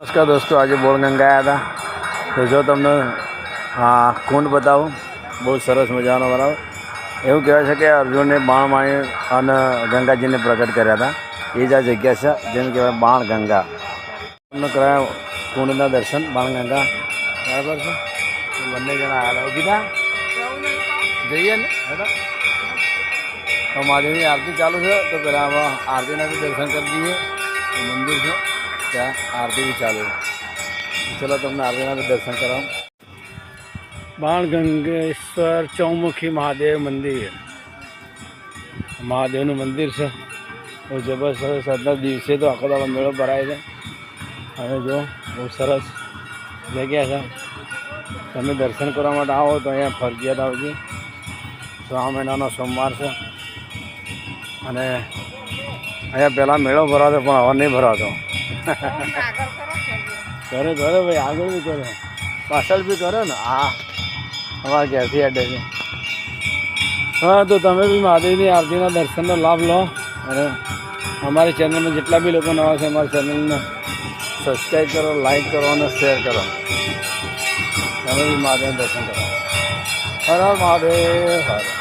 નમસ્કાર દોસ્તો, આજે બોળગંગા આવ્યા હતા તો. જો તમને આ કુંડ બતાવું. બહુ સરસ મજાનો બરાબર એવું કહેવાય છે કે અર્જુને બાણ માણી અને ગંગાજીને પ્રગટ કર્યા હતા એ જ આ જગ્યા છે, જેને કહેવાય બાણ ગંગા. તમને કરાયા કુંડના દર્શન, બાણ ગંગા. બરાબર છે? બંને જણા આવ્યા જઈએ ને? તો મહાદેવની આરતી ચાલુ છે, તો પહેલાં આરતીના બી દર્શન કરી દઈએ મંદિર છે. ત્યાં આરતી બી ચાલુ. ચલો તમને આરતીના દર્શન કરાવું. બાણગંગેશ્વર ચૌમુખી મહાદેવ મંદિર. મહાદેવનું મંદિર છે. બહુ જબરદસ્ત આજના દિવસે તો આખો દાડો મેળો ભરાય છે. અને જો, બહુ સરસ જગ્યા છે. તમે દર્શન કરવા માટે આવો તો અહીંયા ફરજિયાત આવજો. શ્રાવણ મહિનાનો સોમવાર છે. અને અહીંયા પહેલાં મેળો ભરાતો, પણ હવે નહીં ભરાતો. કરે કરે ભાઈ, આગળ બી કરે પાછળ બી કરો ને? હા અમારા ઘેરથી અડે છે. હા, તો તમે બી મહાદેવની આરતીના દર્શનનો લાભ લો. અને અમારી ચેનલમાં જેટલા બી લોકો નવા છે, અમારી ચેનલને સબસ્ક્રાઈબ કરો લાઈક કરો અને શેર કરો. તમે બી મહાદેવના દર્શન કરો. હર મહાદેવ હર.